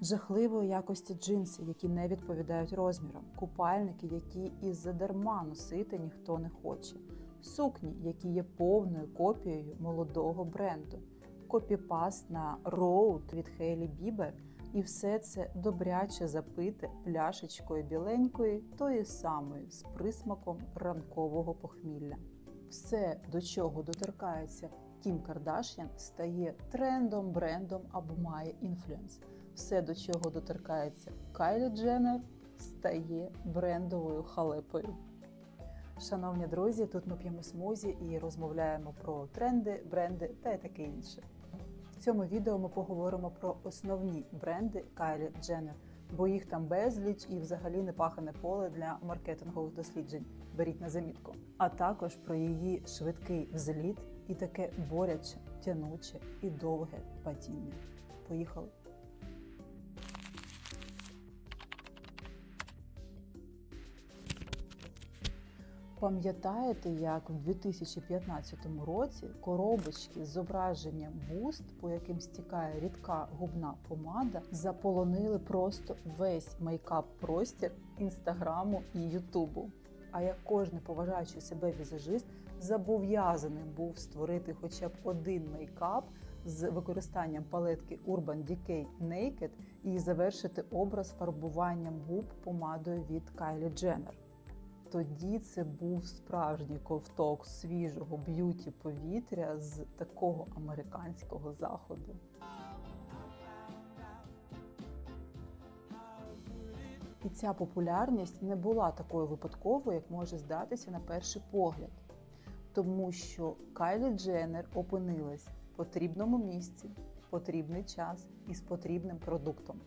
Жахливої якості джинси, які не відповідають розмірам, купальники, які із задарма носити ніхто не хоче, сукні, які є повною копією молодого бренду, копіпаст на Road від Хейлі Бібер, і все це добряче запите пляшечкою біленької, тої самої з присмаком ранкового похмілля. Все, до чого доторкається Кім Кардаш'ян, стає трендом, брендом або має інфлюенс. Все, до чого доторкається Кайлі Дженнер, стає брендовою халепою. Шановні друзі, тут ми п'ємо смузі і розмовляємо про тренди, бренди та й таке інше. В цьому відео ми поговоримо про основні бренди Кайлі Дженнер, бо їх там безліч і взагалі не пахане поле для маркетингових досліджень. Беріть на замітку. А також про її швидкий взліт і таке боряче, тянуче і довге падіння. Поїхали! Пам'ятаєте, як в 2015 році коробочки з зображенням буст, по яким стікає рідка губна помада, заполонили просто весь мейкап-простір інстаграму і Ютубу. А як кожен поважаючий себе візажист зобов'язаним був створити хоча б один мейкап з використанням палетки Urban Decay Naked і завершити образ фарбуванням губ помадою від Kylie Jenner. Тоді це був справжній ковток свіжого б'юті повітря з такого американського заходу. І ця популярність не була такою випадковою, як може здатися на перший погляд, тому що Кайлі Дженнер опинилась в потрібному місці, в потрібний час і з потрібним продуктом.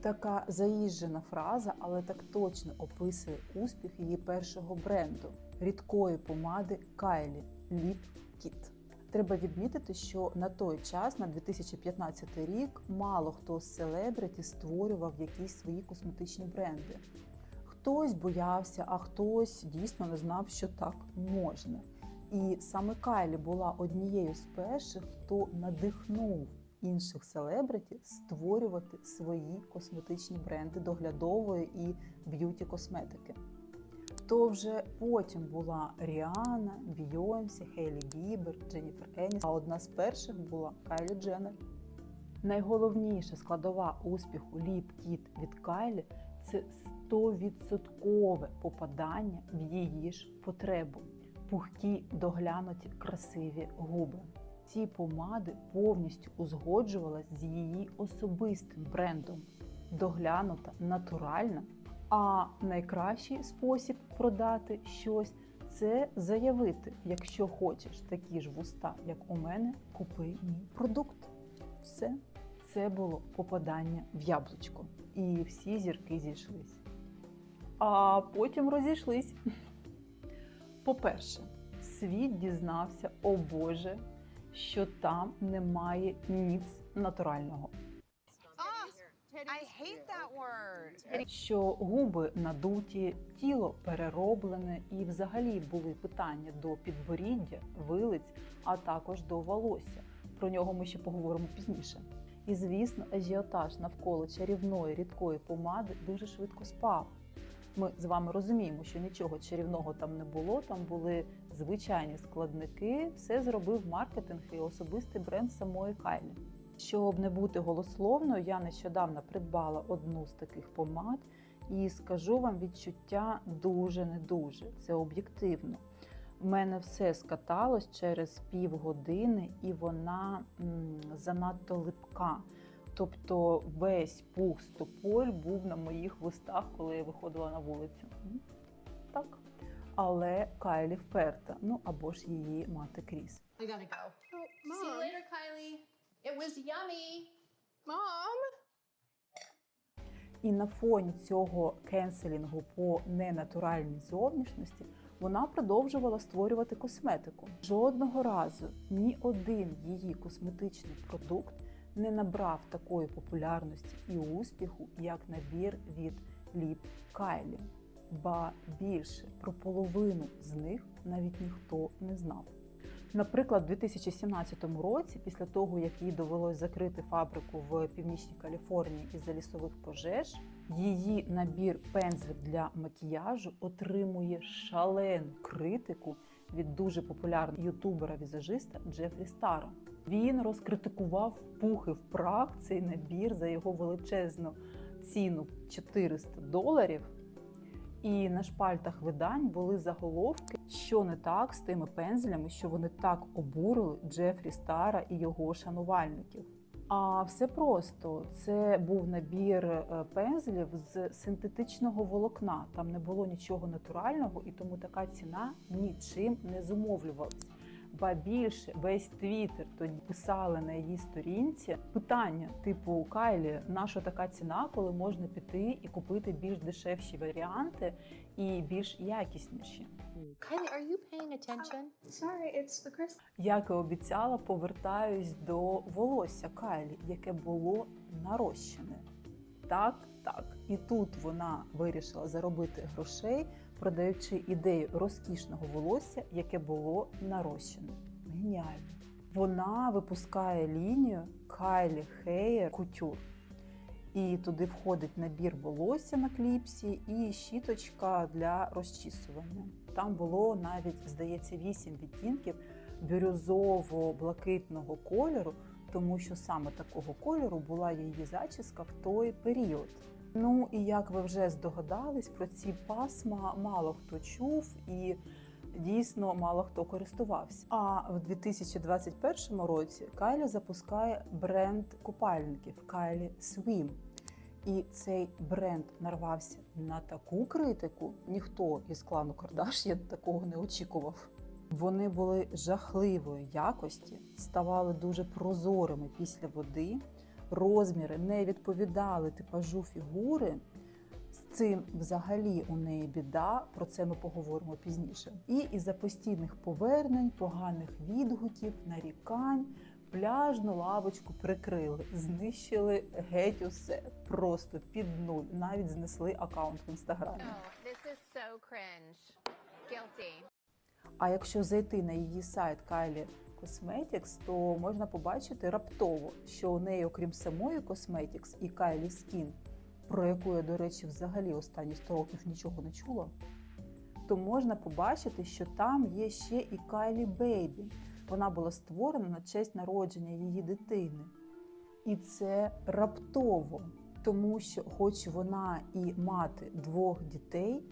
Така заїжджена фраза, але так точно описує успіх її першого бренду рідкої помади Кайлі Lip Kit. Треба відмітити, що на той час, на 2015 рік, мало хто з селебриті створював якісь свої косметичні бренди. Хтось боявся, а хтось дійсно не знав, що так можна. І саме Кайлі була однією з перших, хто надихнув інших селебриті створювати свої косметичні бренди доглядової і б'юті косметики. То вже потім була Ріана, Бійонсі, Хейлі Бібер, Дженніфер Еніс, а одна з перших була Кайлі Дженнер. Найголовніша складова успіху Ліп Кіт від Кайлі це 100% попадання в її ж потребу, пухкі, доглянуті, красиві губи. Ці помади повністю узгоджувалися з її особистим брендом, доглянута, натуральна. А найкращий спосіб продати щось це заявити, якщо хочеш такі ж вуста, як у мене, купи мій продукт. Все це було попадання в яблучко. І всі зірки зійшлись. А потім розійшлись. По-перше, світ дізнався, о Боже, що там немає ніц натурального. I hate that word. Що губи надуті, тіло перероблене, і взагалі були питання до підборіддя, вилиць, а також до волосся. Про нього ми ще поговоримо пізніше. І звісно, ажіотаж навколо чарівної рідкої помади дуже швидко спав. Ми з вами розуміємо, що нічого чарівного там не було. Там були звичайні складники. Все зробив маркетинг і особистий бренд самої Кайлі. Щоб не бути голословною, я нещодавно придбала одну з таких помад і скажу вам відчуття дуже не дуже. Це об'єктивно. У мене все скаталось через півгодини, і вона м, занадто липка. Тобто весь пух з тополь був на моїх вустах, коли я виходила на вулицю. Так. Але Кайлі вперта, ну або ж її мати Кріс. I gotta go. See you later, Kylie. It was yummy. Mom? І на фоні цього кенселінгу по ненатуральній зовнішності вона продовжувала створювати косметику. Жодного разу ні один її косметичний продукт не набрав такої популярності і успіху, як набір від Ліп Кайлі. Ба більше про половину з них навіть ніхто не знав. Наприклад, у 2017 році, після того як їй довелось закрити фабрику в північній Каліфорнії із-за лісових пожеж, її набір пензлів для макіяжу отримує шалену критику від дуже популярного ютубера-візажиста Джефрі Стара. Він розкритикував в пух і в прах цей набір за його величезну ціну 400 доларів. І на шпальтах видань були заголовки, що не так з тими пензлями, що вони так обурили Джефрі Стара і його шанувальників. А все просто це був набір е, пензлів з синтетичного волокна. Там не було нічого натурального, і тому така ціна нічим не зумовлювалась. Ба більше весь твіттер тоді писали на її сторінці питання, типу Кайлі, наша така ціна, коли можна піти і купити більш дешевші варіанти і більш якісніші. Kylie, are you paying attention? Sorry, it's the Christmas. Як і обіцяла, повертаюсь до волосся Кайлі, яке було нарощене. Так, так. І тут вона вирішила заробити грошей, продаючи ідею розкішного волосся, яке було нарощене. Геніально. Вона випускає лінію Kylie Hair Couture. І туди входить набір волосся на кліпсі і щіточка для розчісування. Там було навіть, здається, 8 відтінків бирюзово-блакитного кольору, тому що саме такого кольору була її зачіска в той період. Ну і як ви вже здогадались, про ці пасма мало хто чув і дійсно мало хто користувався. А в 2021 році Кайлі запускає бренд купальників Kylie Swim. І цей бренд нарвався на таку критику. Ніхто із клану Кардаш'ян такого не очікував. Вони були жахливої якості, ставали дуже прозорими після води. Розміри не відповідали типажу фігури. З цим взагалі у неї біда. Про це ми поговоримо пізніше. І із-за постійних повернень, поганих відгуків, нарікань. Пляжну лавочку прикрили, знищили геть усе просто під нуль. Навіть знесли аккаунт в інстаграмі. Oh, so А якщо зайти на її сайт Kylie Cosmetics, то можна побачити раптово, що у неї, окрім самої Cosmetics і Kylie Skin, про яку я, до речі, взагалі останні 100 років нічого не чула, то можна побачити, що там є ще і Kylie Baby. Вона була створена на честь народження її дитини. І це раптово, тому що, хоч вона і мати двох дітей,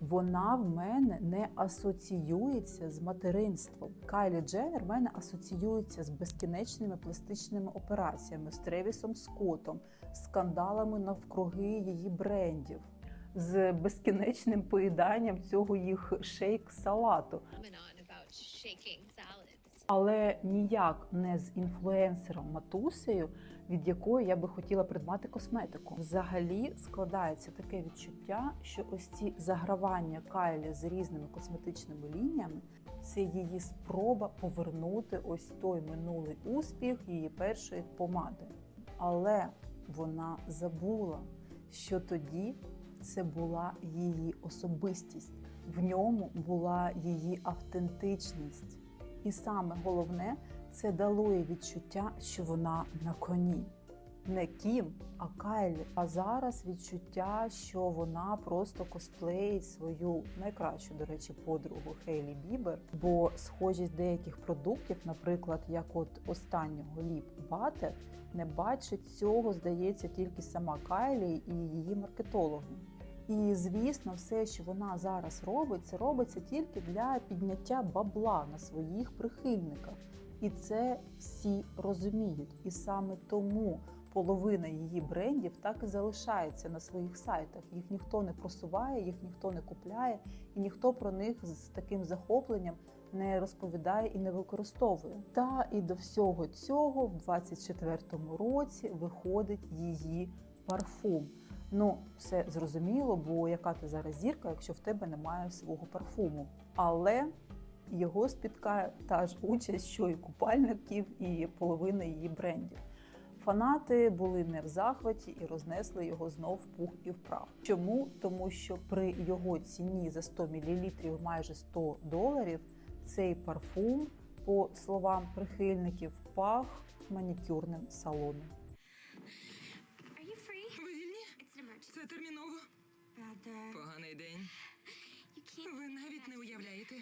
вона в мене не асоціюється з материнством. Кайлі Дженнер в мене асоціюється з безкінечними пластичними операціями, з Тревісом Скоттом, скандалами навкруги її брендів, з безкінечним поїданням цього їх шейк-салату. але ніяк не з інфлюенсером Матусею, від якої я би хотіла придбати косметику. Взагалі складається таке відчуття, що ось ці загравання Кайлі з різними косметичними лініями це її спроба повернути ось той минулий успіх її першої помади. Але вона забула, що тоді це була її особистість, в ньому була її автентичність. І саме головне, це дало їй відчуття, що вона на коні. Не Кім, а Кайлі. А зараз відчуття, що вона просто косплеїть свою найкращу, до речі, подругу Хейлі Бібер. Бо схожість деяких продуктів, наприклад, як от останнього ліп Батер, не бачить цього, здається, тільки сама Кайлі і її маркетологи. І звісно, все, що вона зараз робить, це робиться тільки для підняття бабла на своїх прихильниках. І це всі розуміють. І саме тому половина її брендів так і залишається на своїх сайтах. Їх ніхто не просуває, їх ніхто не купляє, і ніхто про них з таким захопленням не розповідає і не використовує. Та і до всього цього в 24-му році виходить її парфум. Ну, все зрозуміло, бо яка ти зараз зірка, якщо в тебе немає свого парфуму. Але його спіткає та ж участь, що і купальників, і половина її брендів. Фанати були не в захваті і рознесли його знов в пух і вправ. Чому? Тому що при його ціні за 100 мл майже 100 доларів цей парфум по словам прихильників, пах манікюрним салоном. Вільні? Це терміново. Поганий день. Ви навіть не уявляєте.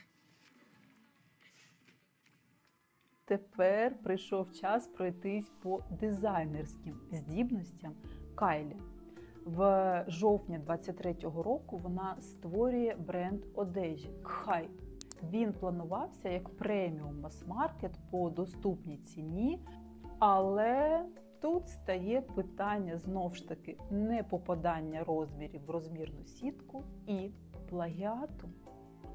Тепер прийшов час пройтись по дизайнерським здібностям Кайлі. В жовтні 23-го року вона створює бренд одежі Кхай. Він планувався як преміум мас-маркет по доступній ціні, але тут стає питання знов ж таки не попадання розмірів в розмірну сітку і плагіату.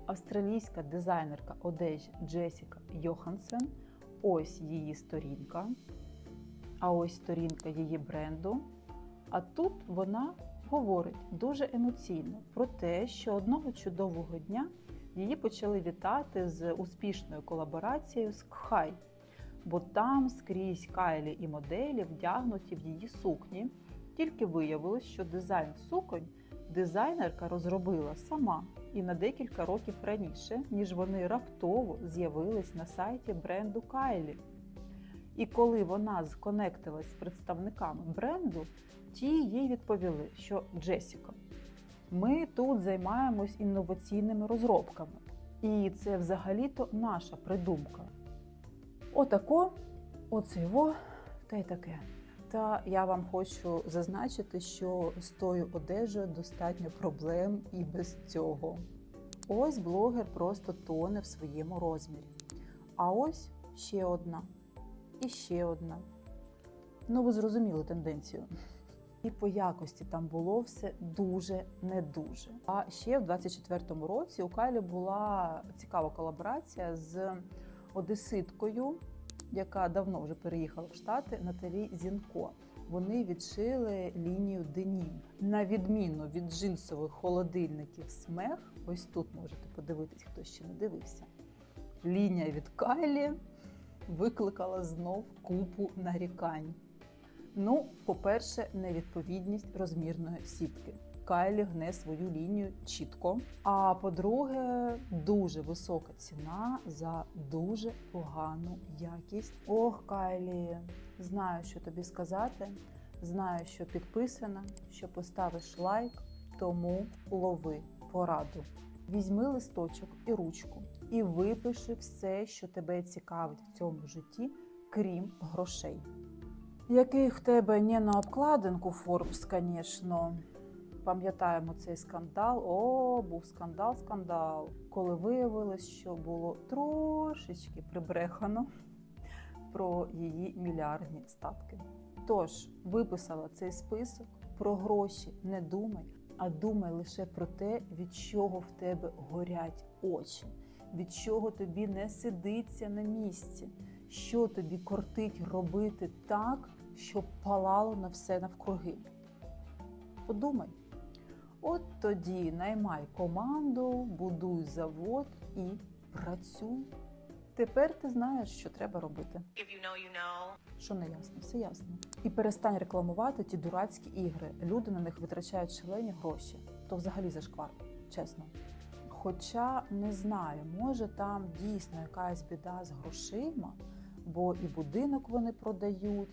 Австралійська дизайнерка одежі Джесіка Йохансен ось її сторінка, а ось сторінка її бренду. А тут вона говорить дуже емоційно про те, що одного чудового дня її почали вітати з успішною колаборацією з Кхай, бо там скрізь Кайлі і моделі вдягнуті в її сукні. Тільки виявилось, що дизайн суконь дизайнерка розробила сама і на декілька років раніше, ніж вони раптово з'явились на сайті бренду Кайлі. І коли вона сконектилась з представниками бренду, ті їй відповіли, що Джесіка, ми тут займаємось інноваційними розробками, і це взагалі-то наша придумка. Отако, оце його, та й таке. Та я вам хочу зазначити, що з тою одежею достатньо проблем і без цього. Ось блогер просто тоне в своєму розмірі. А ось ще одна. І ще одна. Ну, ви зрозуміли тенденцію. І по якості там було все дуже не дуже. А ще в 24-му році у Кайлі була цікава колаборація з одеситкою, яка давно вже переїхала в Штати, Наталі Зінко. Вони відшили лінію денім. На відміну від джинсових холодильників смех, ось тут можете подивитись, хто ще не дивився. Лінія від Кайлі викликала знов купу нарікань. Ну, по-перше, невідповідність розмірної сітки. Кайлі гне свою лінію чітко. А по-друге, дуже висока ціна за дуже погану якість. Ох, Кайлі, знаю, що тобі сказати. Знаю, що підписана, що поставиш лайк, тому лови пораду. Візьми листочок і ручку і випиши все, що тебе цікавить в цьому житті, крім грошей. Який в тебе не на обкладинку Forbes, звісно. Пам'ятаємо цей скандал. О, був скандал, скандал. Коли виявилось, що було трошечки прибрехано про її мільярдні статки. Тож виписала цей список про гроші. Не думай, а думай лише про те, від чого в тебе горять очі, від чого тобі не сидиться на місці, що тобі кортить робити так, щоб палало на все навкруги. Подумай. От тоді наймай команду, будуй завод і працюй. Тепер ти знаєш, що треба робити. If you know, you know. Що не ясно, все ясно. І перестань рекламувати ті дурацькі ігри. Люди на них витрачають шалені гроші. То взагалі зашквар, чесно. Хоча не знаю, може там дійсно якась біда з грошима, бо і будинок вони продають,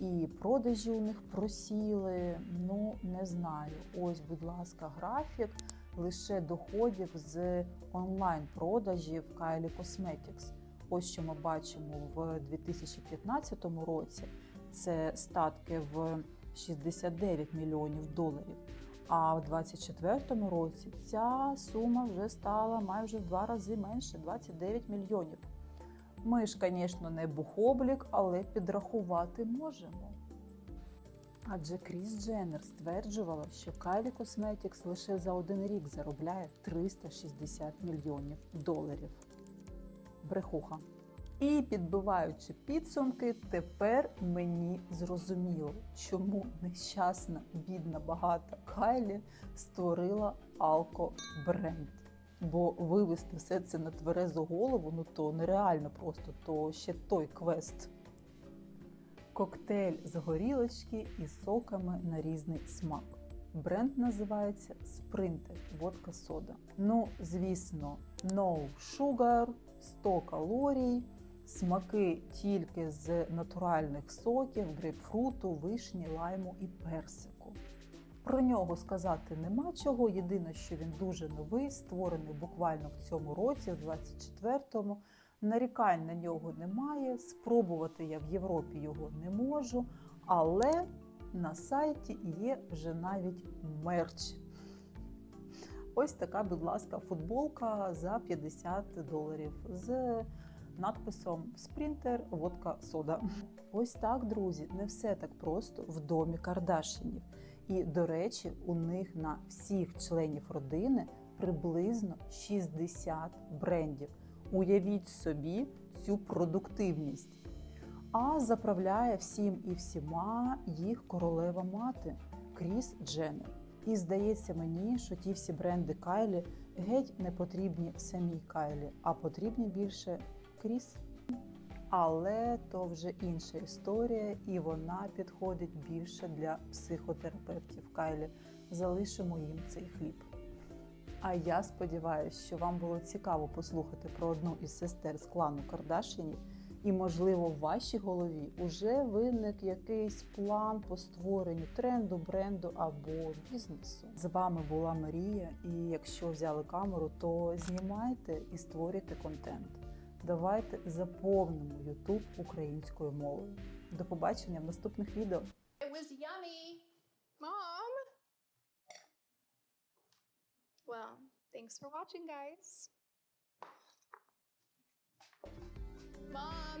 і продажі у них просіли. Ну не знаю. Ось, будь ласка, графік лише доходів з онлайн-продажів Kylie Cosmetics. Ось що ми бачимо в 2015 році. Це статки в 69 мільйонів доларів. А в 2024 році ця сума вже стала майже в два рази менше 29 мільйонів. Ми ж, звісно, не бухоблік, але підрахувати можемо. Адже Кріс Дженнер стверджувала, що Kylie Cosmetics лише за один рік заробляє 360 мільйонів доларів. Брехуха. І підбиваючи підсумки, тепер мені зрозуміло, чому нещасна, бідна, багата Кайлі створила алко-бренд. Бо вивести все це на тверезу голову, ну то нереально просто, то ще той квест. Коктейль з горілочки і соками на різний смак. Бренд називається Sprinter водка сода. Ну, звісно, no sugar, 100 калорій, Смаки тільки з натуральних соків, грейпфруту, вишні, лайму і персику. Про нього сказати нема чого. Єдине, що він дуже новий, створений буквально в цьому році, в 24-му. Нарікань на нього немає. Спробувати я в Європі його не можу, але на сайті є вже навіть мерч. Ось така, будь ласка, футболка за 50 доларів з надписом Спрінтер, водка, сода. Ось так, друзі, не все так просто в домі Кардашинів. І, до речі, у них на всіх членів родини приблизно 60 брендів. Уявіть собі цю продуктивність. А заправляє всім і всіма їх королева мати Кріс Дженнер. І здається мені, що ті всі бренди Кайлі геть не потрібні самій Кайлі, а потрібні більше Кріс. Але то вже інша історія, і вона підходить більше для психотерапевтів Кайлі. Залишимо їм цей хліб. А я сподіваюся, що вам було цікаво послухати про одну із сестер з клану Кардашинів, і, можливо, в вашій голові уже виник якийсь план по створенню тренду, бренду або бізнесу. З вами була Марія, і якщо взяли камеру, то знімайте і створюйте контент. Давайте заповнимо YouTube українською мовою. До побачення в наступних відео. It was yummy. Mom! Well, thanks for watching, guys. Mom,